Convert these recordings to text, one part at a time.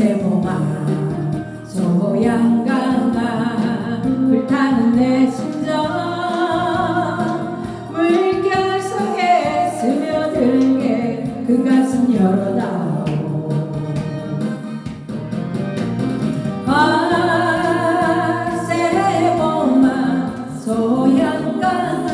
새보마, 소양강아 불타는 내 심장 물결 속에 스며들게 그 가슴 열어다 아 세포마 소양강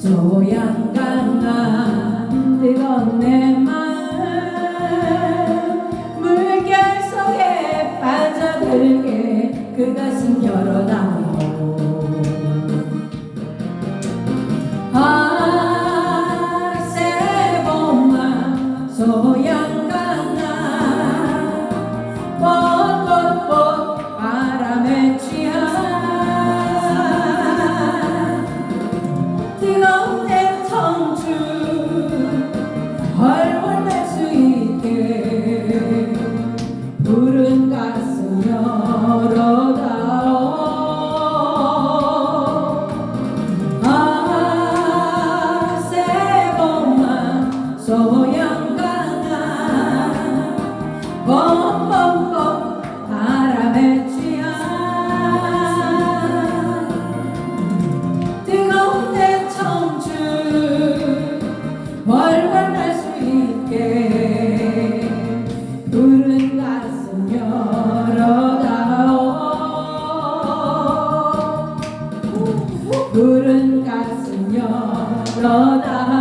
소양강아 뜨거운 내 마음. 물결 속에 빠져들게. 그 가슴 열어다 푸른 가슴 열어다.